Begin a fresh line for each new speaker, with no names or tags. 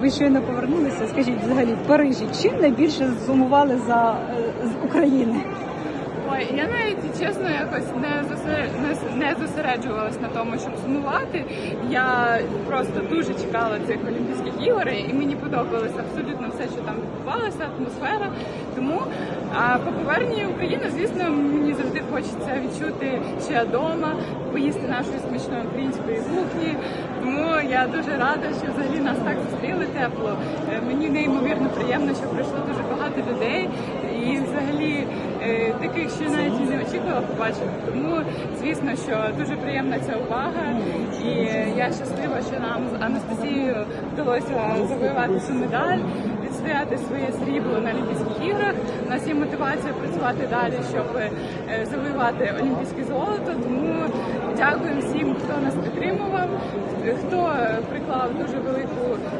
ви щойно повернулися. Скажіть, взагалі, в Парижі чим найбільше сумували за е, з України?
Ой, я навіть чесно якось не зосер... не, не зосереджувалась на тому, щоб сумувати. Я просто дуже чекала цих Олімпійських ігор, і мені подобалося абсолютно все, що там відбувалося, атмосфера. Тому а по поверненню в Україну, звісно, мені завжди хочеться відчути, що я вдома, поїсти нашої смачної української кухні. Тому я дуже рада, що взагалі нас так тепло. Е, Мені неймовірно приємно, що прийшло дуже багато людей і взагалі е, таких, що навіть не очікувала побачити. Тому звісно, що дуже приємна ця увага, і я щаслива, що нам з Анастасією вдалося завоювати цю медаль, відстояти своє срібло на Олімпійських іграх. У нас є мотивація працювати далі, щоб е, завоювати олімпійське золото. Тому дякую всім, хто нас підтримував, хто приклав дуже велику